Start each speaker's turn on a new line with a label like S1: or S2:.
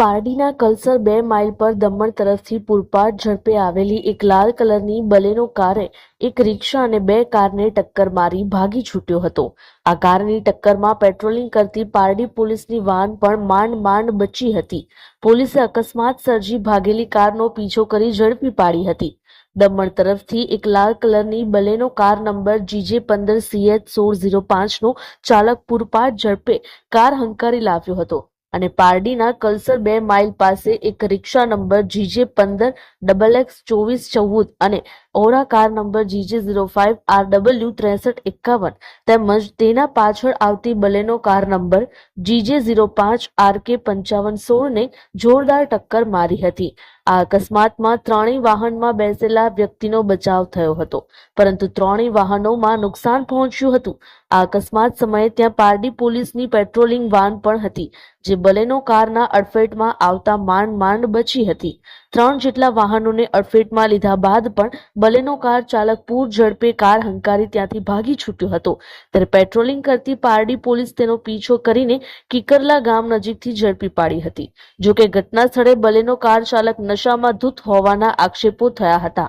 S1: પારડીના કલસર બે માઇલ પર દમણ તરફથી પૂરપાટ ઝડપે આવેલી એક લાલ કલરની બલેનો કારે એક રિક્ષા અને બે કારને ટક્કર મારી ભાગી છૂટ્યો હતો. આ કારની ટક્કરમાં પેટ્રોલિંગ કરતી પારડી પોલીસની વાન પણ માંડ માંડ બચી હતી. પોલીસે અકસ્માત સર્જી ભાગેલી કારનો પીછો કરી ઝડપી પાડી હતી. દમણ તરફથી એક લાલ કલરની બલેનો કાર નંબર જીજે પંદર સીએચ સોળ ઝીરો પાંચનો ચાલક પૂરપાટ ઝડપે કાર હંકારી લાવ્યો હતો. અને પારડીના કલસર બે માઇલ પાસે એક રિક્ષા નંબર જીજે પંદર ડબલ એક્સ ચોવીસ ચૌદ અને Aura car number GJ zero five R W ત્રેસઠ એકાવન તેમજ તેના પાછળ આવતી Baleno car number GJ zero પાંચ આર કે પંચાવન સોળને જોરદાર ટક્કર મારી હતી. આ અકસ્માતમાં ત્રણેય વાહનમાં બેસેલા વ્યક્તિનો બચાવ થયો હતો. પરંતુ ત્રણેય વાહનોમાં નુકસાન પહોંચ્યું હતું. આ અકસ્માત સમયે ત્યાં પારડી પોલીસની પેટ્રોલિંગ વાન પણ હતી, જે બલેનો કારના અડફેટમાં આવતા માંડ માંડ બચી હતી. ત્રણ જેટલા વાહનોને અડફેટમાં લીધા બાદ પણ બલેનો કાર ચાલક પૂર ઝડપે કાર હંકારી ત્યાંથી ભાગી છૂટ્યો હતો. ત્યારે પેટ્રોલિંગ કરતી પારડી પોલીસ તેનો પીછો કરીને કિકરલા ગામ નજીકથી ઝડપી પાડી હતી. જોકે ઘટના સ્થળે બલેનો કાર ચાલક નશામાં ધૂત હોવાના આક્ષેપો થયા હતા.